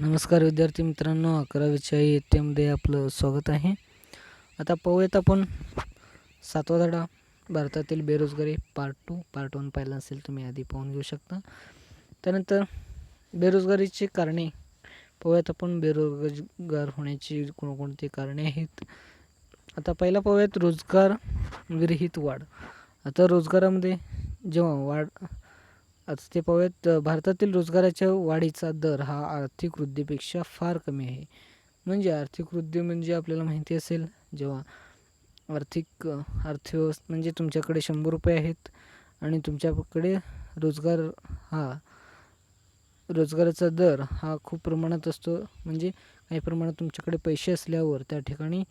नमस्कार विद्यार्थी मित्रांनो अकरावीच्या इयत्तेमध्ये आपलं स्वागत आहे. आता पाहूयात आपण सातवा धडा भारतातील बेरोजगारी पार्ट टू पार्ट वन पाहिला असेल तुम्ही आधी पाहून घेऊ शकता. त्यानंतर बेरोजगारीची कारणे पाहूयात आपण बेरोजगार होण्याची कोणकोणती कारणे आहेत. आता पहिला पाहूयात रोजगार विरहित वाढ. आता रोजगारामध्ये जेव्हा वाढ आज ते पाहूयात भारतातील रोजगाराच्या वाढीचा दर हा आर्थिक वृद्धीपेक्षा फार कमी आहे. म्हणजे आर्थिक वृद्धी म्हणजे आपल्याला माहिती असेल जेव्हा आर्थिक अर्थव्यवस्था म्हणजे तुमच्याकडे शंभर रुपये आहेत आणि तुमच्याकडे रोजगार हा रोजगाराचा दर हा खूप प्रमाणात असतो. म्हणजे काही प्रमाणात तुमच्याकडे पैसे असल्यावर त्या ठिकाणी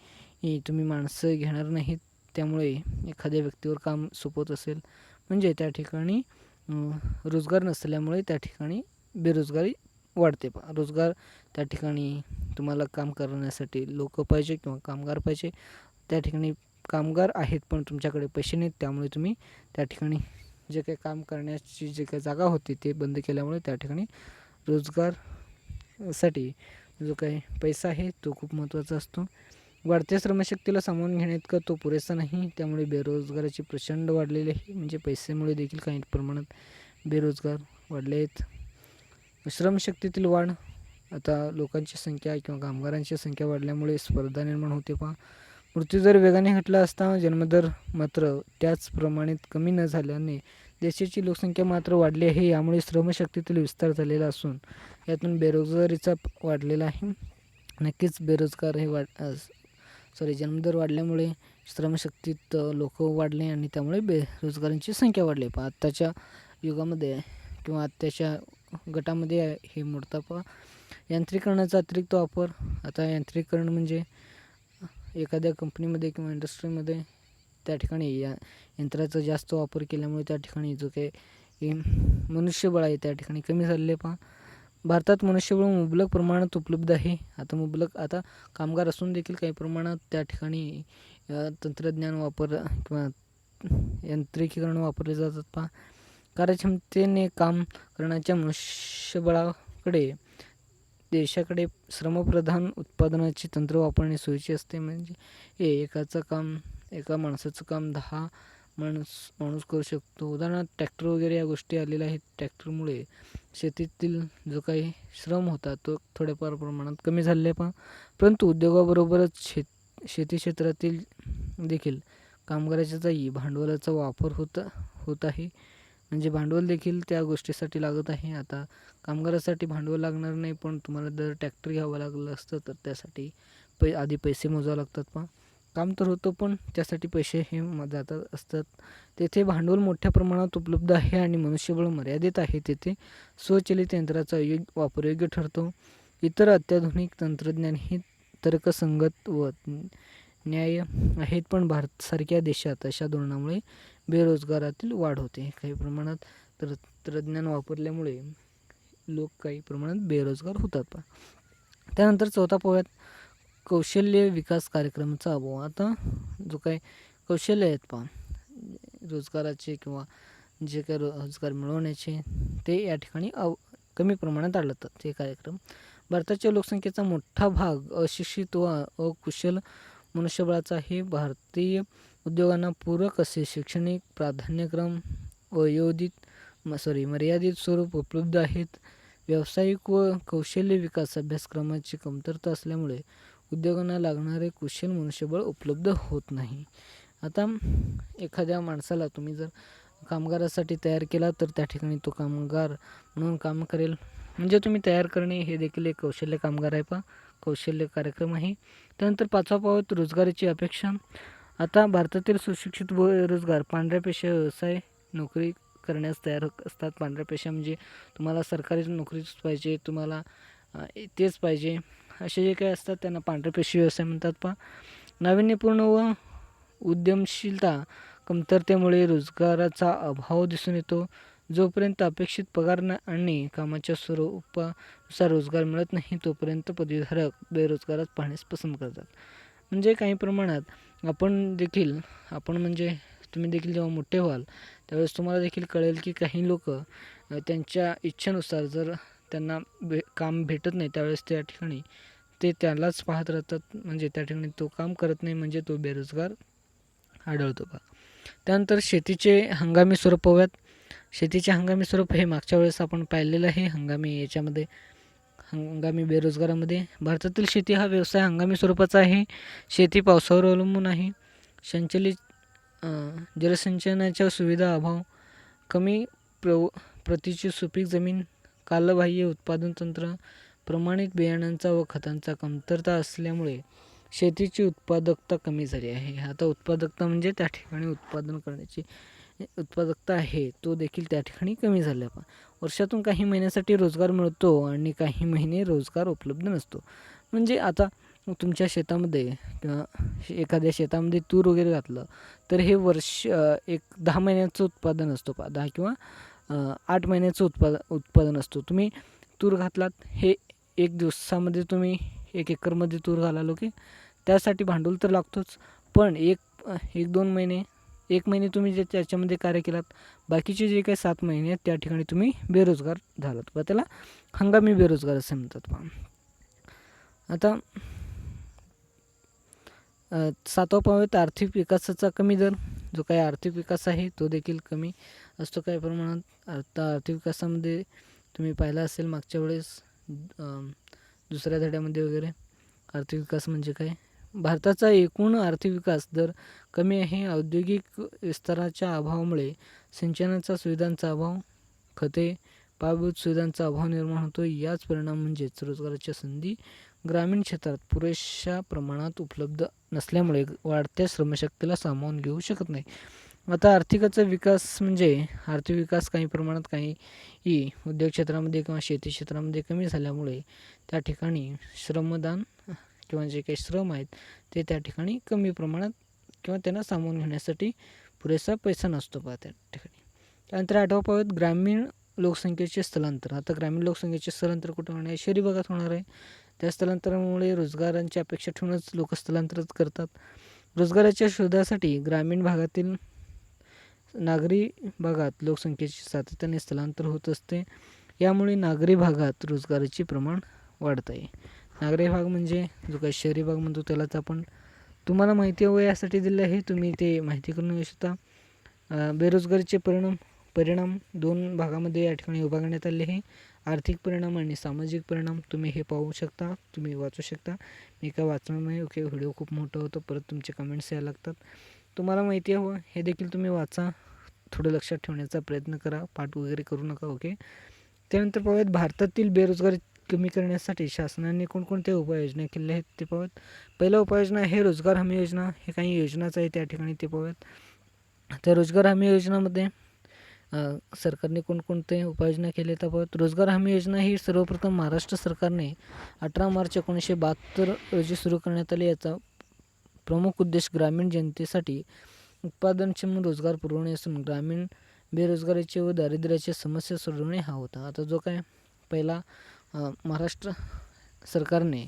तुम्ही माणसं घेणार नाहीत. त्यामुळे एखाद्या व्यक्तीवर काम सोपवत असेल. म्हणजे त्या ठिकाणी रोजगार नसल्यामुळे त्या ठिकाणी बेरोजगारी वाढते. पा रोजगार त्या ठिकाणी तुम्हाला काम करण्यासाठी लोक पाहिजे किंवा कामगार पाहिजे. त्या ठिकाणी कामगार आहेत पण तुमच्याकडे पैसे नाहीत. त्यामुळे तुम्ही त्या ठिकाणी जे काही काम करण्याची जे काही जागा होती ते बंद केल्यामुळे त्या ठिकाणी रोजगारसाठी जो काही पैसा आहे तो खूप महत्त्वाचा असतो. वाढत्या श्रमशक्तीला सामावून घेण्याइतका तो पुरेसा नाही. त्यामुळे बेरोजगाराची प्रचंड वाढलेली आहे. म्हणजे पैसेमुळे देखील काही प्रमाणात बेरोजगार वाढले आहेत. श्रमशक्तीतील वाढ आता लोकांची संख्या किंवा कामगारांची संख्या वाढल्यामुळे स्पर्धा निर्माण होते पहा. मृत्यूदर वेगाने घटला असता जन्मदर मात्र त्याच प्रमाणात कमी न झाल्याने देशाची लोकसंख्या मात्र वाढली आहे. यामुळे श्रमशक्तीतील विस्तार झालेला असून यातून बेरोजगारीचा वाढलेला आहे. नक्कीच बेरोजगार हे वाढ सॉरी जन्मदर वाढल्यामुळे श्रमशक्तीत लोक वाढले आणि त्यामुळे बेरोजगारांची संख्या वाढली. पण आत्ताच्या युगामध्ये किंवा आत्ताच्या गटामध्ये हे मोडता पहा यांत्रिकरणाचा अतिरिक्त वापर आता यांत्रिकरण म्हणजे एखाद्या कंपनीमध्ये किंवा इंडस्ट्रीमध्ये त्या ठिकाणी या यंत्राचा जास्त वापर केल्यामुळे त्या ठिकाणी जो काही मनुष्यबळ आहे त्या ठिकाणी कमी झालेले पहा. भारतात मनुष्यबळ मुबलक प्रमाणात उपलब्ध आहे. आता मुबलक आता कामगार असून देखील काही प्रमाणात त्या ठिकाणी तंत्रज्ञान वापर किंवा यांत्रिकीकरण वापरले जातात. पहा कार्यक्षमतेने काम करण्याच्या मनुष्यबळाकडे देशाकडे श्रमप्रधान उत्पादनाची तंत्र वापरणे सोयीचे असते. म्हणजे हे एकाचं काम एका माणसाचं काम दहा माणूस माणूस करू शकतो. उदाहरणार्थ ट्रॅक्टर वगैरे या गोष्टी आलेल्या आहेत. ट्रॅक्टरमुळे शेतीतील जो काही श्रम होता तो थोड्याफार प्रमाणात कमी झालेला आहे. पण परंतु उद्योगाबरोबरच शेत शेती क्षेत्रातील देखील कामगाराच्या भांडवलाचा वापर होत होत आहे. म्हणजे भांडवल देखील त्या गोष्टीसाठी लागत आहे. आता कामगारासाठी भांडवल लागणार नाही पण तुम्हाला जर ट्रॅक्टर घ्यावं लागलं असतं तर त्यासाठी पै आधी पैसे मोजावं लागतात पहा. काम तर होतं पण त्यासाठी पैसे हे जातात असतात. तेथे भांडवल मोठ्या प्रमाणात उपलब्ध आहे आणि मनुष्यबळ मर्यादित आहे. तेथे स्वचलित यंत्राचा योग्य वापर योग्य ठरतो. इतर अत्याधुनिक तंत्रज्ञान हे तर्कसंगत व न्याय आहेत पण भारतसारख्या देशात अशा धोरणामुळे बेरोजगारातील वाढ होते. काही प्रमाणात तंत्रज्ञान वापरल्यामुळे लोक काही प्रमाणात बेरोजगार होतात. त्यानंतर चौथा पोह्यात कौशल्य विकास कार्यक्रमाचा अभाव. आता जो काही कौशल्य आहेत पहा रोजगाराचे किंवा जे काही रोजगार मिळवण्याचे ते या ठिकाणी अव कमी प्रमाणात आढळतात हे कार्यक्रम. भारताच्या लोकसंख्येचा मोठा भाग अशिक्षित व अकुशल मनुष्यबळाचा हे भारतीय उद्योगांना पूरक असे शैक्षणिक प्राधान्यक्रम अयोधित सॉरी मर्यादित स्वरूप उपलब्ध आहेत. व्यावसायिक व कौशल्य विकास अभ्यासक्रमाची कमतरता असल्यामुळे उद्योगांना लागणारे कुशल मनुष्यबळ उपलब्ध होत नाही. आता एखाद्या माणसाला तुम्ही जर कामगारासाठी तयार केला तर त्या ठिकाणी तो कामगार म्हणून काम करेल. म्हणजे तुम्ही तयार करणे हे देखील एक कौशल्य कामगार आहे पा कौशल्य कार्यक्रम आहे. त्यानंतर पाचवा पावत रोजगाराची अपेक्षा. आता भारतातील सुशिक्षित व रोजगार पांढऱ्या पेशा व्यवसाय नोकरी करण्यास तयार असतात. पांढऱ्या पेशा म्हणजे तुम्हाला सरकारी नोकरीच पाहिजे तुम्हाला तेच पाहिजे. असे जे काही असतात त्यांना पांढरपेशी व्यवसाय म्हणतात. पहा नाविन्यपूर्ण व उद्यमशीलता कमतरतेमुळे रोजगाराचा अभाव दिसून येतो. जोपर्यंत अपेक्षित पगार न आणि कामाच्या स्वरूपानुसार रोजगार मिळत नाही तोपर्यंत पदवीधारक बेरोजगारात पाहण्यास पसंत करतात. म्हणजे काही प्रमाणात आपण देखील आपण म्हणजे तुम्ही देखील जेव्हा मोठे व्हाल त्यावेळेस तुम्हाला देखील कळेल की काही लोक त्यांच्या इच्छेनुसार जर त्यांना भे काम भेटत नाही त्यावेळेस त्या ठिकाणी. ते त्यालाच पाहत राहतात म्हणजे त्या ठिकाणी तो काम करत नाही म्हणजे तो बेरोजगार आढळतो बा. त्यानंतर शेतीचे हंगामी स्वरूप पाहूयात. शेतीचे हंगामी स्वरूप हे मागच्या वेळेस आपण पाहिलेलं आहे हंगामी याच्यामध्ये हंगामी बेरोजगारामध्ये. भारतातील शेती हा व्यवसाय हंगामी स्वरूपाचा आहे. शेती पावसावर अवलंबून आहे. संचलित जलसिंचनाच्या सुविधा अभाव कमी प्र प्रतीची सुपीक जमीन कालबाह्य उत्पादन तंत्र प्रमाणित बियाणांचा व खतांचा कमतरता असल्यामुळे शेतीची उत्पादकता कमी झाली आहे. आता उत्पादकता म्हणजे त्या ठिकाणी उत्पादन करण्याची उत्पादकता आहे तो देखील त्या ठिकाणी कमी झाला. पण वर्षातून काही महिन्यासाठी रोजगार मिळतो आणि काही महिने रोजगार उपलब्ध नसतो. म्हणजे आता तुमच्या शेतामध्ये किंवा एखाद्या शेतामध्ये तूर वगैरे घातलं तर हे वर्ष एक दहा महिन्याचं उत्पादन असतो पा दहा किंवा आठ महिन्याचं उत्पाद उत्पादन असतो. तुम्ही तूर घातलात हे एक दिवसामध्ये तुम्ही एक एकरमध्ये तूर घालालो की त्यासाठी भांडवल तर लागतोच. पण एक एक दोन महिने एक महिने तुम्ही जे त्याच्यामध्ये कार्य केलात बाकीचे जे काही सात महिने आहेत त्या ठिकाणी तुम्ही बेरोजगार झालात. बा त्याला हंगामी बेरोजगार असे म्हणतात पहा आता सातवा पाहूयात आर्थिक विकासाचा कमी दर. जो काही आर्थिक विकास आहे तो देखील कमी. असतो काही प्रमाणात? आता आर्थिक विकासामध्ये तुम्ही पाहिला असेल मागच्या वेळेस दुसऱ्या धड्यामध्ये वगैरे आर्थिक विकास म्हणजे काय? भारताचा एकूण आर्थिक विकास दर कमी आहे. औद्योगिक विस्ताराच्या अभावामुळे सिंचनाच्या सुविधांचा अभाव खते पायाभूत सुविधांचा अभाव निर्माण होतो याच परिणाम म्हणजेच रोजगाराच्या संधी ग्रामीण क्षेत्रात पुरेशा प्रमाणात उपलब्ध नसल्यामुळे वाढत्या श्रमशक्तीला सामावून घेऊ शकत नाही. आता आर्थिकाचा विकास म्हणजे आर्थिक विकास काही प्रमाणात काही ही उद्योग क्षेत्रामध्ये किंवा शेती क्षेत्रामध्ये कमी झाल्यामुळे त्या ठिकाणी श्रमदान किंवा जे काही श्रम आहेत ते त्या ठिकाणी कमी प्रमाणात किंवा त्यांना सामावून घेण्यासाठी पुरेसा पैसा नसतो पहा त्या ठिकाणी. त्यानंतर आठवा पाहूयात ग्रामीण लोकसंख्येचे स्थलांतर. आता ग्रामीण लोकसंख्येचे स्थलांतर कुठे होणार आहे? शहरी भागात होणार आहे. त्या स्थलांतरामुळे रोजगारांची अपेक्षा ठेवूनच लोक स्थलांतर करतात. रोजगाराच्या शोधासाठी ग्रामीण भागातील नागरी भागात लोकसंख्येचे सातत्याने स्थलांतर होत असते. यामुळे नागरी भागात रोजगाराचे प्रमाण वाढत आहे. नागरी भाग म्हणजे जो काही शहरी भाग म्हणतो त्यालाच आपण तुम्हाला माहिती हवं यासाठी दिलं आहे. तुम्ही ते माहिती करून घेऊ शकता. बेरोजगारीचे परिणाम परिणाम दोन भागामध्ये या ठिकाणी विभागण्यात आले आहे. आर्थिक परिणाम आणि सामाजिक परिणाम तुम्ही हे पाहू शकता तुम्ही वाचू शकता. मी काय वाचणार नाही ओके व्हिडिओ खूप मोठा होतो परत तुमचे कमेंट्स यायला लागतात. तुम्हाला माहिती हवं हे देखील तुम्ही वाचा. थोडं लक्षात ठेवण्याचा प्रयत्न करा. पाठ वगैरे करू नका ओके? त्यानंतर पाहूयात भारतातील बेरोजगारी कमी करण्यासाठी शासनाने कोणकोणत्या उपाययोजना केल्या आहेत ते पाहूयात. पहिला उपाययोजना आहे रोजगार हमी योजना. हे काही योजनाच आहे त्या ठिकाणी ते पाहूयात. त्या रोजगार हमी योजनामध्ये सरकारने कोणकोणते उपाययोजना केले तर पाहत रोजगार हमी योजना ही सर्वप्रथम महाराष्ट्र सरकारने अठरा मार्च एकोणीसशे बहात्तर रोजी सुरू करण्यात आली. याचा प्रमुख उद्देश ग्रामीण जनतेसाठी उत्पादनक्षम रोजगार पुरवणे असून ग्रामीण बेरोजगारीचे व दारिद्र्याची समस्या सोडवणे हा होता. आता जो काय पहिला महाराष्ट्र सरकारने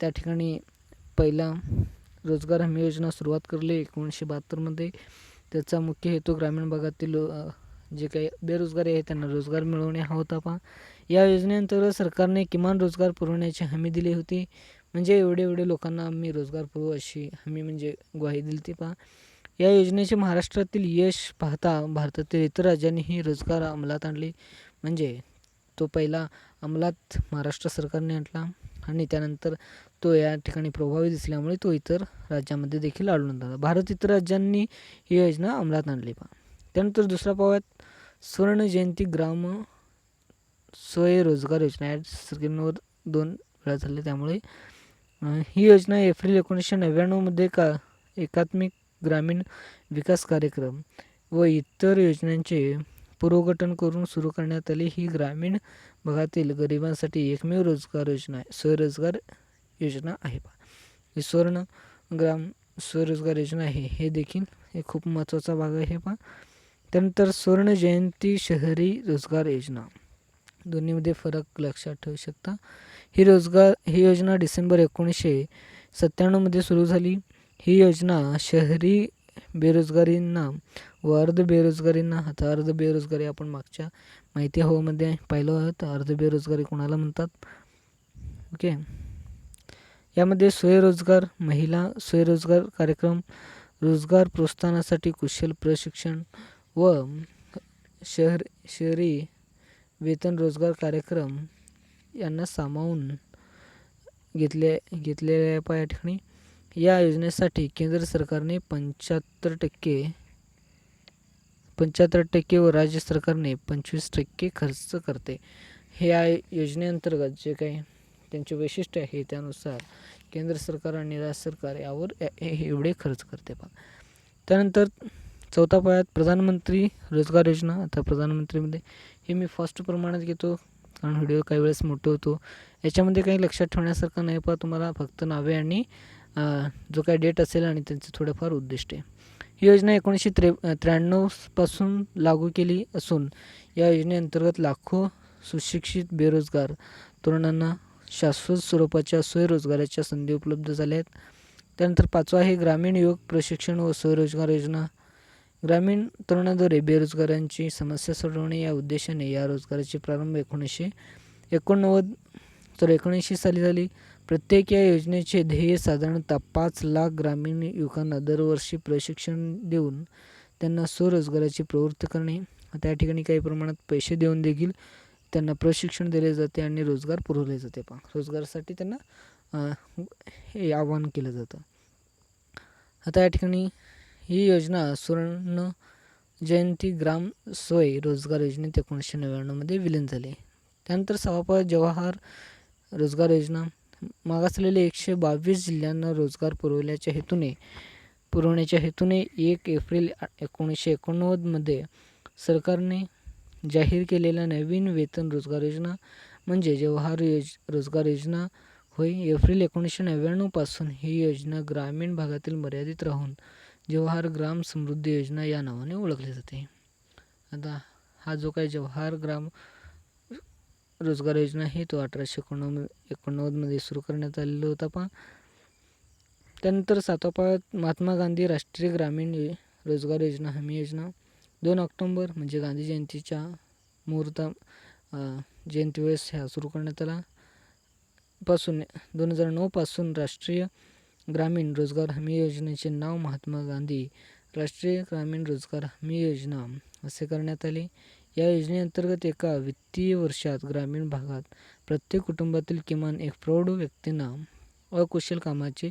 त्या ठिकाणी पहिला रोजगार हमी योजना सुरुवात करली. एकोणीसशे बहात्तरमध्ये त्याचा मुख्य हेतू ग्रामीण भागातील जे काही बेरोजगारी आहे त्यांना रोजगार मिळवणे हा होता. पहा या योजनेअंतर्गत सरकारने किमान रोजगार पुरवण्याची हमी दिली होती. म्हणजे एवढे एवढे लोकांना आम्ही रोजगार पुरवू अशी हमी म्हणजे ग्वाही दिली ती पहा. या योजनेचे महाराष्ट्रातील यश पाहता भारतातील इतर राज्यांनीही रोजगार अंमलात आणले. म्हणजे तो पहिला अंमलात महाराष्ट्र सरकारने आणला आणि त्यानंतर तो या ठिकाणी प्रभावी दिसल्यामुळे तो इतर राज्यामध्ये देखील आढळून आला. भारत इतर राज्यांनी ही योजना अंमलात आणली पहा. त्यानंतर दुसरा पाहूयात. स्वर्ण जयंती ग्राम स्वयंरोजगार योजना. या स्क्रीनवर दोन वेळा झाले त्यामुळे ही योजना एप्रिल एकोणीसशे नव्याण्णवमध्ये का एकात्मिक ग्रामीण विकास कार्यक्रम व इतर योजनांचे पुरोगटन करून सुरू करण्यात आली. ही ग्रामीण भागातील गरिबांसाठी एकमेव रोजगार योजना आहे स्वरोजगार योजना आहे पहा. ही स्वर्ण ग्राम स्वरोजगार योजना आहे. हे देखील एक खूप महत्त्वाचा भाग आहे पहा. त्यानंतर स्वर्ण जयंती शहरी रोजगार योजना. दोन्हीमध्ये फरक लक्षात ठेवू शकता. ही रोजगार ही योजना डिसेंबर एकोणीसशे सत्त्याण्णवमध्ये सुरू झाली. ही योजना शहरी बेरोजगारींना व अर्ध बेरोजगारींना आता अर्ध बेरोजगारी आपण मागच्या माहिती हवामध्ये पाहिलं आहोत अर्ध बेरोजगारी कोणाला म्हणतात? ओके. यामध्ये स्वयंरोजगार महिला स्वयंरोजगार कार्यक्रम रोजगार प्रोत्साहनासाठी कुशल प्रशिक्षण व शहर शहरी वेतन रोजगार कार्यक्रम यांना सामावून घेतले घेतलेल्या आहे या ठिकाणी या योजनेसाठी केंद्र सरकारने पंच्याहत्तर टक्के पंच्याहत्तर टक्के व राज्य सरकारने पंचवीस टक्के खर्च करते. हे या योजनेअंतर्गत जे काही त्यांचे वैशिष्ट्य आहे त्यानुसार केंद्र सरकार आणि राज्य सरकार यावर एवढे खर्च करते पहा त्यानंतर चौथा पायात प्रधानमंत्री रोजगार योजना. आता प्रधानमंत्रीमध्ये हे मी फास्ट प्रमाणात घेतो. कारण व्हिडिओ काही वेळेस मोठं होतो. याच्यामध्ये काही लक्षात ठेवण्यासारखं नाही पण तुम्हाला फक्त नावे आणि जो काही डेट असेल आणि त्यांचे उद्दिष्ट आहे. ही योजना एकोणीसशे त्रे त्र्याण्णवपासून लागू केली असून या योजनेअंतर्गत लाखो सुशिक्षित बेरोजगार तरुणांना शाश्वत स्वरूपाच्या स्वयंरोजगाराच्या संधी उपलब्ध झाल्या आहेत. त्यानंतर पाचवा आहे ग्रामीण युवक प्रशिक्षण व स्वयंरोजगार योजना. ग्रामीण तरुणाद्वारे बेरोजगारांची समस्या सोडवणे या उद्देशाने या रोजगाराची प्रारंभ एकोणीसशे एकोणनव्वद तर एकोणीसशे साली झाली. प्रत्येक या योजनेचे ध्येय साधारणतः पाच लाख ग्रामीण युवकांना दरवर्षी प्रशिक्षण देऊन त्यांना स्वरोजगाराची प्रवृत्ती करणे. त्या ठिकाणी काही प्रमाणात पैसे देऊन देखील त्यांना प्रशिक्षण दिले जाते आणि रोजगार पुरवले जाते. पण रोजगारासाठी त्यांना हे आवाहन केलं जातं. आता या ठिकाणी ही योजना सुवर्ण जयंती ग्राम सोय रोजगार योजनेत एकोणीसशे नव्याण्णवमध्ये विलीन झाली. त्यानंतर सभापा जवाहर रोजगार योजना मागासलेले एकशे बावीस जिल्ह्यांना रोजगार पुरवल्याच्या हेतूने पुरवण्याच्या हेतूने एक एप्रिल एकोणीसशे एकोणनव्वदमध्ये सरकारने जाहीर केलेल्या नवीन वेतन रोजगार योजना म्हणजे जवाहर योज रोजगार योजना होय एप्रिल एकोणीसशे नव्याण्णवपासून ही योजना ग्रामीण भागातील मर्यादित राहून जवाहर ग्राम समृद्धी योजना या नावाने ओळखली जाते. आता हा जो काही जवाहर ग्राम रोजगार योजना आहे तो अठराशे एकोणनव्वद एकोणनव्वदमध्ये सुरू करण्यात आलेला होता. पण त्यानंतर सातवा महात्मा गांधी राष्ट्रीय ग्रामीण रोजगार योजना हमी योजना दोन ऑक्टोंबर म्हणजे गांधी जयंतीच्या मुहूर्ता जयंती वेळेस ह्या सुरू करण्यात आला. पासून दोन हजार नऊपासून राष्ट्रीय ग्रामीण रोजगार हमी योजनेचे नाव महात्मा गांधी राष्ट्रीय ग्रामीण रोजगार हमी योजना असे करण्यात आले. या योजनेअंतर्गत एका वित्तीय वर्षात ग्रामीण भागात प्रत्येक कुटुंबातील किमान एक प्रौढ व्यक्तींना अकुशल कामाचे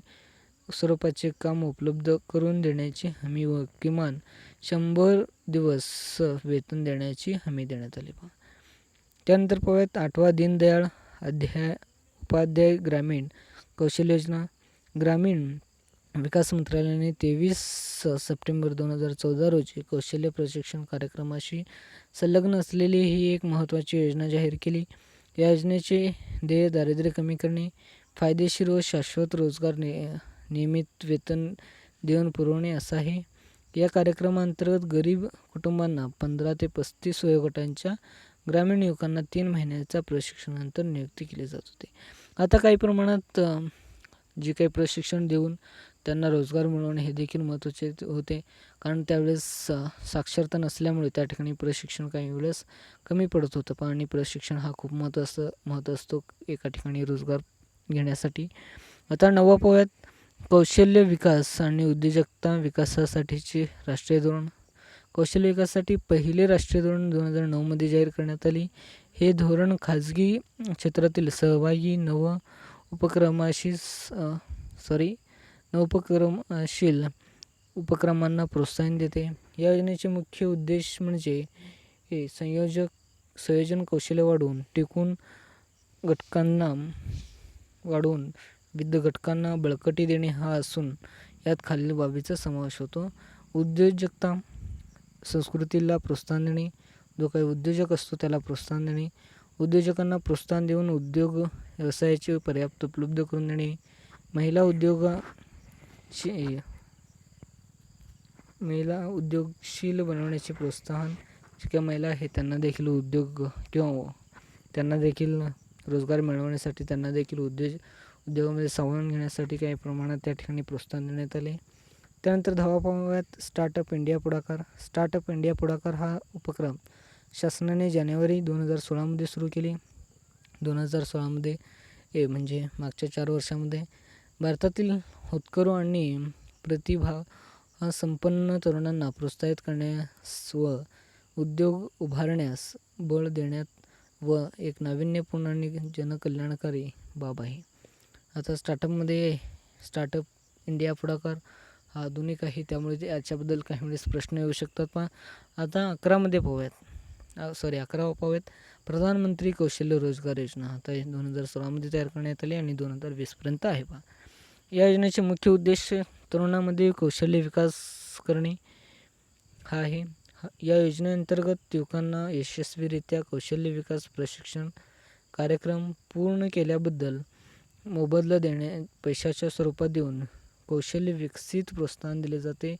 स्वरूपाचे काम उपलब्ध करून देण्याची हमी व किमान शंभर दिवस वेतन देण्याची हमी देण्यात आली. त्यानंतर पाहूयात आठवा दीनदयाळ अध्याय उपाध्याय ग्रामीण कौशल्य योजना. ग्रामीण विकास मंत्रालयाने तेवीस सप्टेंबर दोन हजार चौदा रोजी कौशल्य प्रशिक्षण कार्यक्रमाशी संलग्न असलेली ही एक महत्त्वाची योजना जाहीर केली. या योजनेचे ध्येय दारिद्र्य कमी करणे फायदेशीर व शाश्वत रोजगार ने नियमित वेतन देऊन पुरवणे असं आहे. या कार्यक्रमांतर्गत गरीब कुटुंबांना पंधरा ते पस्तीस वयोगटांच्या ग्रामीण युवकांना तीन महिन्याचा प्रशिक्षणानंतर नियुक्ती केली जात होती. आता काही प्रमाणात जे काही प्रशिक्षण देऊन त्यांना रोजगार मिळवणे हे देखील महत्त्वाचे होते. कारण त्यावेळेस साक्षरता नसल्यामुळे त्या ठिकाणी प्रशिक्षण काही वेळेस कमी पडत होतं. पण आणि प्रशिक्षण हा खूप महत्त्वाचं महत्त्व असतो एका ठिकाणी रोजगार घेण्यासाठी. आता नवा पोह्यात कौशल्य विकास आणि उद्योजकता विकासासाठीचे राष्ट्रीय धोरण. कौशल्य विकासासाठी पहिले राष्ट्रीय धोरण दोन हजार नऊमध्ये जाहीर करण्यात आली. हे धोरण खाजगी क्षेत्रातील सहभागी नव उपक्रमाशी सॉरी नवोपक्रमशील उपक्रमांना प्रोत्साहन देते. या योजनेचे मुख्य उद्देश म्हणजे हे संयोजक संयोजन कौशल्य वाढवून टिकून घटकांना वाढवून विविध घटकांना बळकटी देणे हा असून यात खालील बाबीचा समावेश होतो. उद्योजकता संस्कृतीला प्रोत्साहन देणे जो काही उद्योजक असतो त्याला प्रोत्साहन देणे उद्योजकांना प्रोत्साहन देऊन उद्योग व्यवसायाचे पर्याप्त उपलब्ध करून देणे. महिला उद्योगाशी महिला उद्योगशील बनवण्याचे प्रोत्साहन ज्या महिला आहे त्यांना देखील उद्योग किंवा त्यांना देखील रोजगार मिळवण्यासाठी त्यांना देखील उद्योज उद्योगामध्ये सामावून घेण्यासाठी काही प्रमाणात त्या ठिकाणी प्रोत्साहन देण्यात आले. त्यानंतर धावापाव्यात स्टार्टअप इंडिया पुढाकार. स्टार्टअप इंडिया पुढाकार हा उपक्रम शासनाने जानेवारी दोन हजार सोळामध्ये सुरू केली. दोन हजार सोळामध्ये ए म्हणजे मागच्या चार वर्षामध्ये भारतातील होतकरू आणि प्रतिभा संपन्न तरुणांना प्रोत्साहित करण्यास व उद्योग उभारण्यास बळ देण्यात व एक नाविन्यपूर्ण आणि जनकल्याणकारी बाब आहे. आता स्टार्टअपमध्ये स्टार्टअप इंडिया पुढाकार हा आधुनिक आहे त्यामुळे ते याच्याबद्दल काही वेळेस प्रश्न येऊ शकतात पण आता अकरामध्ये पाहूयात. सॉरी अकरावा पाहूयात प्रधानमंत्री कौशल्य रोजगार योजना. आता दोन हजार सोळामध्ये तयार करण्यात आली आणि दोन हजार वीसपर्यंत आहे पहा या योजनेचे मुख्य उद्देश तरुणांमध्ये कौशल्य विकास करणे हा आहे. या योजनेअंतर्गत युवकांना यशस्वीरित्या कौशल्य विकास प्रशिक्षण कार्यक्रम पूर्ण केल्याबद्दल मोबदला देणे पैशाच्या स्वरूपात देऊन कौशल्य विकसित प्रोत्साहन दिले जाते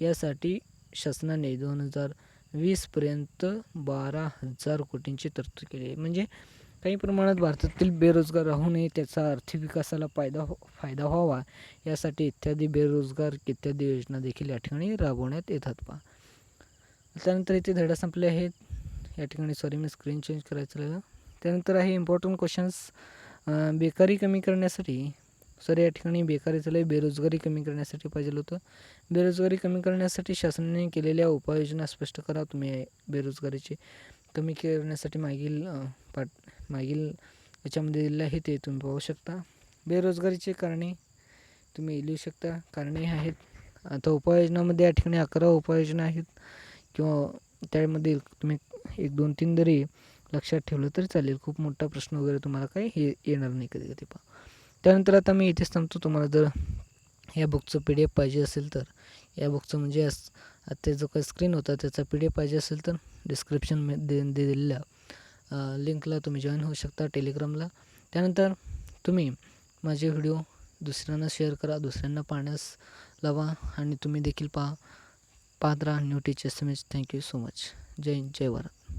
यासाठी शासनाने दोन हजार वीसपर्यंत बारा हजार कोटींची तरतूद केली आहे. म्हणजे काही प्रमाणात भारतातील बेरोजगार राहू नये त्याचा आर्थिक विकासाला फायदा हो फायदा व्हावा यासाठी इत्यादी बेरोजगार इत्यादी योजना देखील या ठिकाणी राबवण्यात येतात पहा. त्यानंतर इथे धडा संपले आहेत. या ठिकाणी सॉरी मी स्क्रीन चेंज करायचं राहिलं. त्यानंतर आहे इम्पॉर्टंट क्वेश्चन्स बेकारी कमी करण्यासाठी सर या ठिकाणी बेकारी झालं बेरोजगारी कमी करण्यासाठी पाहिजे होतं. बेरोजगारी कमी करण्यासाठी शासनाने केलेल्या उपाययोजना स्पष्ट करा तुम्ही बेरोजगारीची. कमी करण्यासाठी मागील अ, पाठ मागील याच्यामध्ये दिलेलं आहे ते तुम्ही पाहू शकता. बेरोजगारीचे कारणे तुम्ही लिहू शकता. कारणे आहेत. आता उपाययोजनामध्ये या ठिकाणी अकरा उपाययोजना आहेत. किंवा त्यामध्ये तुम्ही एक दोन तीन जरी लक्षात ठेवलं तरी चालेल. खूप मोठा प्रश्न वगैरे तुम्हाला काही हे येणार नाही कधी कधी पहा त्यानंतर आता मी इथेच थांबतो तुम्हाला. जर या बुकचं पी डी एफ पाहिजे असेल तर. या बुकचं म्हणजे अस- आता जो काही स्क्रीन होता त्याचा पी डी एफ पाहिजे असेल तर डिस्क्रिप्शन दे दिलेल्या लिंकला तुम्ही जॉईन होऊ शकता टेलिग्रामला त्यानंतर तुम्ही माझे व्हिडिओ दुसऱ्यांना शेअर करा दुसऱ्यांना पाहण्यास लावा आणि तुम्ही देखील पहा. पाहत राहा new teachers image thank you so much जय हिंद जय भारत.